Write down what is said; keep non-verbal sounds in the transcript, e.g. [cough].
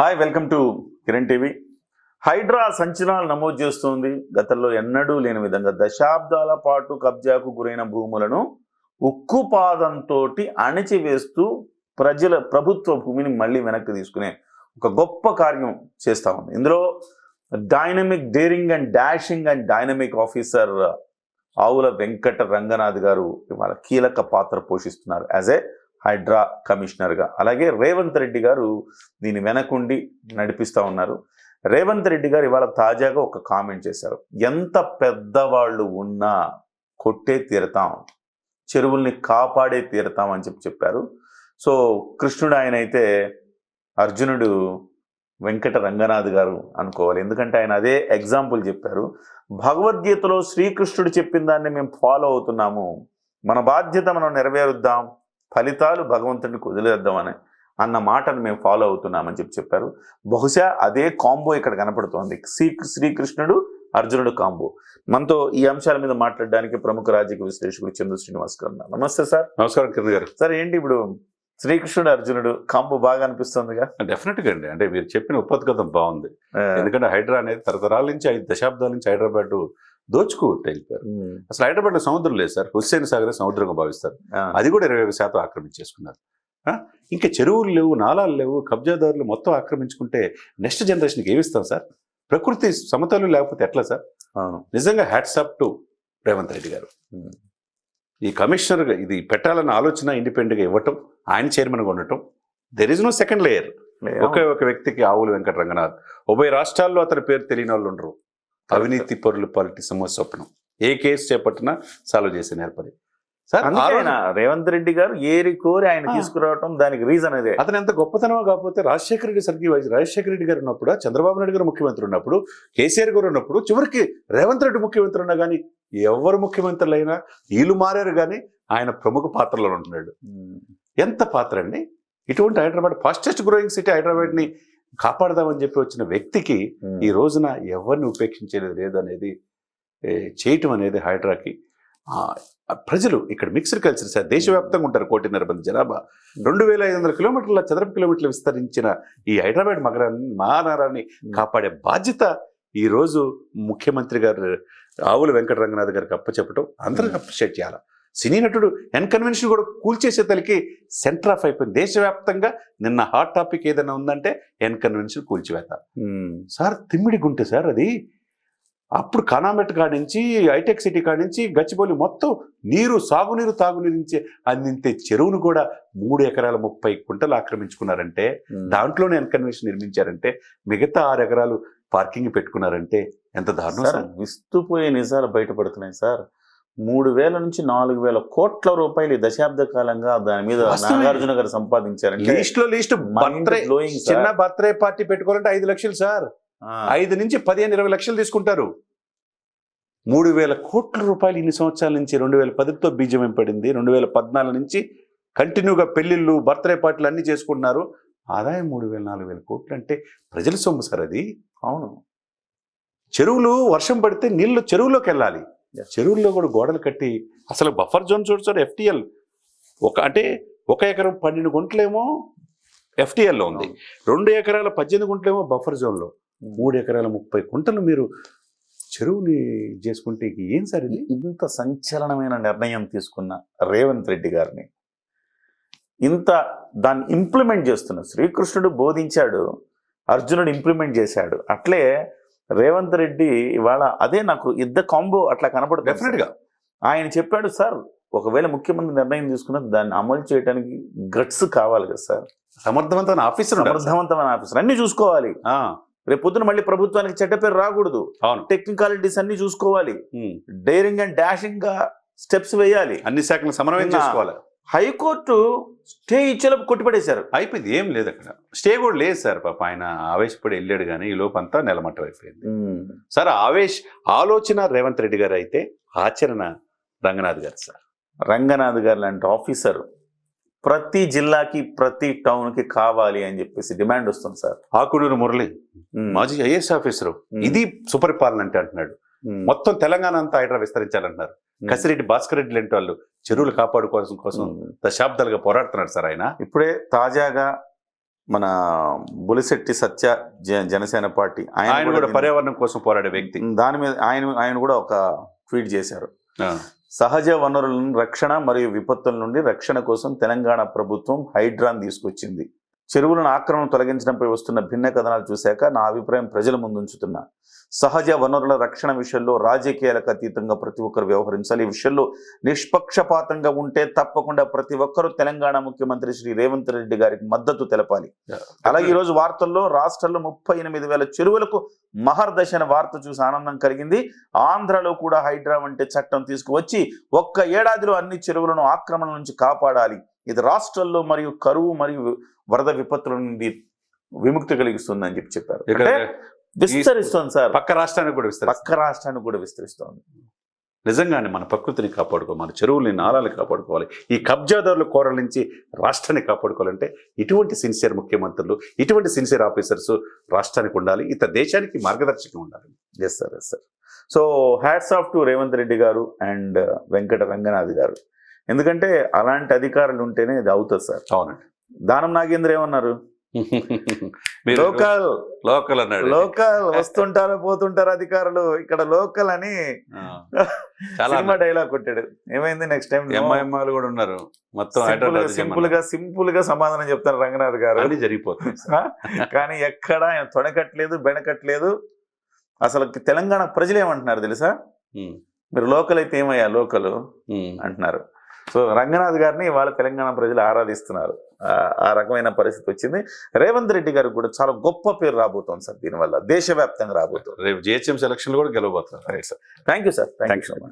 Hi welcome to Kiran TV Hydraa సంచలనాలు నమోదు చేస్తుంది. గతంలో ఎన్నడూ లేని విధంగా దశాబ్దాల పాటు కబ్జాకు గురైన భూములను ఉక్కుపాదంతో అణిచివేస్తూ ప్రజల ప్రభుత్వ భూమిని మళ్ళీ వెనక్కి తీసుకునే ఒక గొప్ప కార్యం చేస్తా ఉంది. ఇందులో dynamic daring and dashing and dynamic officer Avula Venkata Ranganath గారు ఇవాళ కీలక పాత్ర పోషిస్తున్నారు. యాజ్ ఏ హైడ్రా కమిషనర్గా. అలాగే రేవంత్ రెడ్డి గారు దీని వెనకుండి నడిపిస్తూ ఉన్నారు. రేవంత్ రెడ్డి గారు ఇవాళ తాజాగా ఒక కామెంట్ చేశారు. ఎంత పెద్దవాళ్ళు ఉన్నా కొట్టే తీరతాం చెరువుల్ని కాపాడే తీరతాం అని చెప్పి చెప్పారు. సో కృష్ణుడు ఆయన అయితే అర్జునుడు వెంకట రంగనాథ్ గారు అనుకోవాలి. ఎందుకంటే ఆయన అదే ఎగ్జాంపుల్ చెప్పారు. భగవద్గీతలో శ్రీకృష్ణుడు చెప్పిన దాన్ని మేము ఫాలో అవుతున్నాము. మన బాధ్యత మనం నెరవేరుద్దాం. ఫలితాలు భగవంతుడికి వదిలేద్దామని అన్న మాటను మేము ఫాలో అవుతున్నామని చెప్పి చెప్పారు. బహుశా అదే కాంబో ఇక్కడ కనపడుతోంది. శ్రీ శ్రీకృష్ణుడు అర్జునుడు కాంబో మనతో ఈ అంశాల మీద మాట్లాడడానికి ప్రముఖ రాజకీయ విశ్లేషకుడు చంద్ర శ్రీనివాస్ గారు. నమస్తే సార్. నమస్కారం కిరణ్ గారు. సార్ ఏంటి ఇప్పుడు శ్రీకృష్ణుడు అర్జునుడు కాంబో బాగా అనిపిస్తుందిగా? డెఫినెట్గా అండి. అంటే మీరు చెప్పిన ఉపద్గతం బాగుంది. ఎందుకంటే హైడ్రా అనేది తరతరాల నుంచి ఐదు దశాబ్దాల నుంచి హైదరాబాద్ వెళ్ళిపోయారు ఉమ్, అసలు హైదరాబాద్లో సముద్రం లేదు సార్. హుస్సేన్ సాగర్ సముద్రంగా భావిస్తారు. అది కూడా ఇరవై ఒక శాతం ఆక్రమించేసుకున్నారు? ఇంకా చెరువులు లేవు నాలాలు లేవు కబ్జాదారులు మొత్తం ఆక్రమించుకుంటే నెక్స్ట్ జనరేషన్కి ఏమిస్తాం సార్? ప్రకృతి సమతలు లేకపోతే ఎట్లా సార్? నిజంగా హ్యాట్సాప్ టు రేవంత్ రెడ్డి గారు. ఈ కమిషనర్ ఇది పెట్టాలన్న ఆలోచన ఇండిపెండెంట్గా ఇవ్వటం ఆయన చైర్మన్గా ఉండటం there is no second layer ఒకే ఒక వ్యక్తికి ఆవులు వెంకట రంగనాథ్ ఉభయ రాష్ట్రాల్లో అతని పేరు తెలియని వాళ్ళు ఉండరు. అవినీతి పరులు పాలిటిక్స్ స్వప్నం. ఏ కేసు చేపట్టినా సాల్వ్ చేసే నేర్పది సార్ ఆయన రేవంత్ రెడ్డి గారు ఏరి కోరి ఆయన ఆ. తీసుకురావటం దానికి రీజన్ అదే. అతను ఎంత గొప్పతనమో కాకపోతే రాజశేఖర రెడ్డి సర్కి రాజశేఖర రెడ్డి గారు ఉన్నప్పుడు చంద్రబాబు నాయుడు గారు ముఖ్యమంత్రి ఉన్నప్పుడు కేసీఆర్ గారు ఉన్నప్పుడు చివరికి రేవంత్ రెడ్డి ముఖ్యమంత్రి ఉన్నా కానీ ఎవరు ముఖ్యమంత్రులు అయినా వీళ్ళు మారారు కానీ ఆయన ప్రముఖ పాత్రలో ఉంటున్నాడు. ఎంత పాత్ర అండి? ఇటువంటి హైదరాబాద్ ఫాస్టెస్ట్ గ్రోయింగ్ సిటీ హైదరాబాద్ని కాపాడదామని చెప్పి వచ్చిన వ్యక్తికి ఈ రోజున ఎవరిని ఉపేక్షించేది లేదు అనేది చేయటం అనేది హైడ్రాకి. ప్రజలు ఇక్కడ మిక్స్డ్ కల్చర్ సార్ దేశవ్యాప్తంగా ఉంటారు కోటిన్నర మంది జనాభా. రెండు వేల ఐదు వందల కిలోమీటర్ల చదరపు కిలోమీటర్లు విస్తరించిన ఈ హైదరాబాద్ మగరాన్ని మహానగరాన్ని కాపాడే బాధ్యత ఈ రోజు ముఖ్యమంత్రి గారు ఆవుల వెంకట రంగనాథ్ గారికి అప్పచెప్పటం అందరికి అప్రిషియేట్ చేయాలి? సినీ నటుడు ఎన్ కన్వెన్షన్ కూడా కూల్చేసే తలకి సెంటర్ ఆఫ్ అయిపోయింది. దేశవ్యాప్తంగా నిన్న హాట్ టాపిక్ ఏదైనా ఉందంటే ఎన్ కన్వెన్షన్ కూల్చివేత. సార్ తిమ్మిడి గుంట సార్ అది. అప్పుడు కనామెట్ కాడి నుంచి హైటెక్ సిటీ కాడి నుంచి గచ్చిబౌలి మొత్తం నీరు సాగునీరు తాగునీరు నుంచి అందించే చెరువును కూడా మూడు ఎకరాల ముప్పై కుంటలు ఆక్రమించుకున్నారంటే. దాంట్లోనే ఎన్కన్వెన్షన్ నిర్మించారంటే మిగతా ఆరు ఎకరాలు పార్కింగ్ పెట్టుకున్నారంటే ఎంత దారుణం విస్తుపోయే నిజాలు బయటపడుతున్నాయి సార్. మూడు వేల నుంచి నాలుగు వేల కోట్ల రూపాయలు దశాబ్ద కాలంగా దాని మీద. నాగార్జున గారు సంపాదించారంటే లీస్ట్లో లీస్ట్. చిన్న బర్త్డే పార్టీ పెట్టుకోవాలంటే ఐదు లక్షలు సార్. ఐదు నుంచి పదిహేను ఇరవై లక్షలు తీసుకుంటారు. మూడు వేల కోట్ల రూపాయలు ఇన్ని సంవత్సరాల నుంచి రెండు వేల పదితో బీజం పడింది రెండు వేల పద్నాలుగు నుంచి కంటిన్యూగా పెళ్ళిళ్ళు బర్త్డే పార్టీలు అన్ని చేసుకుంటున్నారు. ఆదాయం మూడు వేల నాలుగు వేల కోట్లు అంటే ప్రజల సొమ్ము సార్ అది. అవును. చెరువులు వర్షం పడితే నీళ్ళు చెరువులోకి వెళ్ళాలి. చెరువుల్లో కూడా గోడలు కట్టి అసలు బఫర్ జోన్ చూడు సార్ ఎఫ్టిఎల్ ఒక అంటే ఒక ఎకరం పన్నెండు గుంటలేమో ఎఫ్టిఎల్లో ఉంది. రెండు ఎకరాల పద్దెనిమిది గుంటలేమో బఫర్ జోన్లో మూడు ఎకరాల ముప్పై గుంటలు మీరు చెరువుని చేసుకుంటే ఏం సార్ ఇది? ఇంత సంచలనమైన నిర్ణయం తీసుకున్న రేవంత్ రెడ్డి గారిని. ఇంత దాన్ని ఇంప్లిమెంట్ చేస్తున్న శ్రీకృష్ణుడు బోధించాడు అర్జునుడు ఇంప్లిమెంట్ చేశాడు. అట్లే రేవంత్ రెడ్డి ఇవాళ అదే నాకు ఇద్దరు కాంబో అట్లా కనపడుతుంది. డెఫినెట్గా. ఆయన చెప్పాడు సార్ ఒకవేళ ముఖ్యమంత్రి నిర్ణయం తీసుకున్న దాన్ని అమలు చేయడానికి గట్స్ కావాలి కదా సార్. సమర్థవంతమైన ఆఫీసర్. సమర్థవంతమైన ఆఫీసర్. అన్ని చూసుకోవాలి. ఆ, రేపు పొద్దున మళ్ళీ ప్రభుత్వానికి చెడ్డ పేరు రాకూడదు. అవును. టెక్నికాలిటీస్ అన్ని చూసుకోవాలి. డేరింగ్ అండ్ డాషింగ్గా స్టెప్స్ వేయాలి. అన్ని శాఖలు సమన్వయం చేసుకోవాలి. హైకోర్టు స్టే ఇచ్చేలోపు కొట్టిపడేశారు. అయిపోయింది ఏం లేదు అక్కడ. స్టే కూడా లేదు సార్ పాప ఆయన ఆవేశపడి వెళ్ళాడు కానీ ఈ లోపు అంతా నెలమట్టం అయిపోయింది. సార్ ఆవేశ ఆలోచన రేవంత్ రెడ్డి గారు అయితే ఆచరణ రంగనాథ్ గారు సార్. రంగనాథ్ గారు లాంటి ఆఫీసర్ ప్రతి జిల్లాకి ప్రతి టౌన్కి కావాలి అని చెప్పేసి డిమాండ్ వస్తుంది సార్. ఆకునూరు మురళి మాజీ ఐఏఎస్ ఆఫీసరు ఇది సుపరిపాలన అంటే అంటున్నాడు. మొత్తం తెలంగాణ అంతా హైడ్రా విస్తరించాలంటున్నారు. కసిరెడ్డి భాస్కర్ రెడ్డి లాంటి వాళ్ళు చెరువులు కాపాడుకోవాల్సిన కోసం దశాబ్దాలుగా పోరాడుతున్నారు సార్ ఆయన. ఇప్పుడే తాజాగా మన బులిశెట్టి సత్య జనసేన పార్టీ ఆయన కూడా పర్యావరణం కోసం పోరాడే వ్యక్తి. దాని మీద ఆయన ఆయన కూడా ఒక ట్వీట్ చేశారు. సహజ వనరుల రక్షణ మరియు విపత్తుల నుండి రక్షణ కోసం తెలంగాణ ప్రభుత్వం హైడ్రాన్ తీసుకొచ్చింది. చెరువులను ఆక్రమణ తొలగించడంపై వస్తున్న భిన్న కథనాలు చూశాక నా అభిప్రాయం ప్రజల ముందు ఉంచుతున్నా. సహజ వనరుల రక్షణ విషయంలో రాజకీయాలకు అతీతంగా ప్రతి ఒక్కరు వ్యవహరించాలి. ఈ విషయంలో నిష్పక్షపాతంగా ఉంటే తప్పకుండా ప్రతి ఒక్కరూ తెలంగాణ ముఖ్యమంత్రి శ్రీ రేవంత్ రెడ్డి గారికి మద్దతు తెలపాలి. అలాగే ఈ రోజు వార్తల్లో రాష్ట్రంలో ముప్పై ఎనిమిది వేల చెరువులకు మహర్దశ అనే వార్త చూసి ఆనందం కలిగింది. ఆంధ్రలో కూడా హైడ్రా వంటి చట్టం తీసుకువచ్చి ఒక్క ఏడాదిలో అన్ని చెరువులను ఆక్రమణ నుంచి కాపాడాలి. ఇది రాష్ట్రాల్లో మరియు కరువు మరియు వరద విపత్తుల నుండి విముక్తి కలిగిస్తుందని చెప్పి చెప్పారు. అంటే విస్తరిస్తోంది సార్. పక్క రాష్ట్రానికి కూడా విస్తరిస్తుంది. పక్క రాష్ట్రానికి కూడా విస్తరిస్తోంది. నిజంగానే మన ప్రకృతిని కాపాడుకోవాలి మన చెరువుల్ని నాళాలు కాపాడుకోవాలి. ఈ కబ్జాదారుల కోరల నుంచి రాష్ట్రాన్ని కాపాడుకోవాలంటే ఇటువంటి సిన్సియర్ ముఖ్యమంత్రులు ఇటువంటి సిన్సియర్ ఆఫీసర్స్ రాష్ట్రానికి ఉండాలి ఇత దేశానికి మార్గదర్శకం ఉండాలి. Yes sir yes sir so hats off to Revanth Reddy గారు అండ్ వెంకట రంగనాథ్ గారు. ఎందుకంటే అలాంటి అధికారులు ఉంటేనే ఇది అవుతుంది సార్. అవునండి. దానం నాగేంద్ర ఏమన్నారు? [laughs] లోకల్. లోకల్ అన్నాడు. లోకల్ వస్తుంటారు పోతుంటారు అధికారులు. ఇక్కడ లోకల్ అని [laughs] సినిమా డైలాగ్ కొట్టాడు. ఏమైంది నెక్స్ట్ టైం? కూడా ఉన్నారు. మొత్తం సింపుల్గా సింపుల్గా సమాధానం చెప్తారు రంగనాథ్ గారు. అన్ని జరిగిపోతుంది [laughs] కానీ ఎక్కడ ఆయన తొడకట్లేదు బెనకట్లేదు. అసలు తెలంగాణ ప్రజలు ఏమంటున్నారు తెలుసా? మీరు లోకల్ అయితే ఏమయ్యా? లోకల్. అంటున్నారు. సో రంగనాథ్ గారిని వాళ్ళ తెలంగాణ ప్రజలు ఆరాధిస్తున్నారు. ఆ- రకమైన పరిస్థితి వచ్చింది. రేవంత్ రెడ్డి గారికి కూడా చాలా గొప్ప పేరు రాబోతోంది సార్ దీనివల్ల. దేశవ్యాప్తంగా రాబోతుంది. రేపు జిహెచ్ఎం సెలక్షన్ కూడా గెలవబోతున్నారు. Right sir thank you sir thank you so much